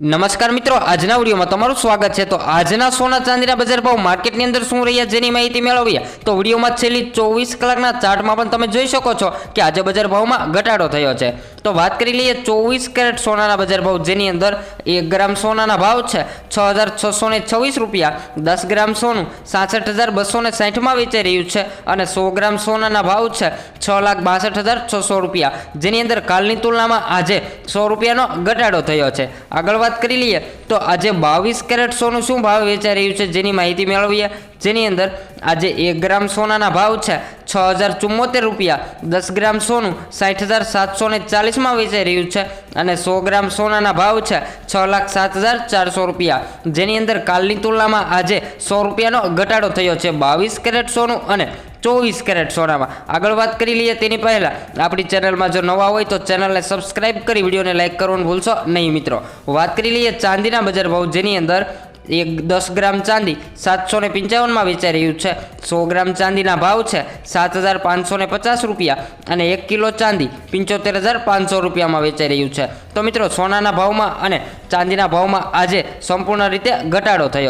નમસ્કાર મિત્રો, આજના વિડીયોમાં તમારું સ્વાગત છે. તો આજના સોના ચાંદીના બજાર ભાવ માર્કેટની અંદર શું રહ્યા જેની માહિતી મેળવીએ? તો વિડીયોમાં છેલ્લી ચોવીસ કલાકના ચાર્ટમાં પણ તમે જોઈ શકો છો કે આજે બજાર ભાવમાં ઘટાડો થયો છે. તો વાત કરી લઈએ ચોવીસ કેરેટ સોનાના બજાર ભાવ જેની અંદર એક ગ્રામ સોનાના ભાવ છે. છ હજાર છસો છવ્વીસ રૂપિયા, દસ ગ્રામ સોનું સાસઠ હજાર બસો ને સાઠમાં વેચાઈ રહ્યું છે અને સો ગ્રામ સોનાના ભાવ છે છ લાખ બાસઠ હજાર છસો રૂપિયા. જેની અંદર કાલની તુલનામાં આજે સો રૂપિયાનો ઘટાડો થયો છે. આગળ વાત કરી લઈએ તો આજે બાવીસ કેરેટ સોનું શું ભાવ વેચાઈ રહ્યું છે જેની માહિતી મેળવીએ? જેની અંદર આજે એક ગ્રામ સોનાના ભાવ છે છ હજાર ચુમ્મોતેર રૂપિયા, દસ ગ્રામ સોનું સાઠ હજાર સાતસો ને ચાલીસમાં વેચાઈ રહ્યું છે અને સો ગ્રામ સોનાના ભાવ છે છ લાખ સાત હજાર ચારસો રૂપિયા. જેની અંદર કાલની તુલનામાં આજે સો રૂપિયાનો ઘટાડો થયો છે. બાવીસ કેરેટ સોનું અને ચોવીસ કેરેટ સોનામાં આગળ વાત કરી લઈએ તેની પહેલાં. આપણી ચેનલમાં જો નવા હોય તો ચેનલને સબસ્ક્રાઇબ કરી વિડીયોને લાઇક કરવાનું ભૂલશો નહીં મિત્રો. વાત કરી લઈએ ચાંદીના બજાર ભાવ જેની અંદર એક દસ ગ્રામ ચાંદી સાતસો ને પંચાવનમાં વેચાઈ રહ્યું છે. સો ગ્રામ ચાંદીના ભાવ છે સાત હજાર પાંચસો ને પચાસ રૂપિયા અને એક કિલો ચાંદી પંચોતેર હજાર પાંચસો રૂપિયામાં વેચાઈ રહ્યું છે. તો મિત્રો, સોનાના ભાવમાં અને ચાંદીના ભાવમાં આજે સંપૂર્ણ રીતે ઘટાડો થયો.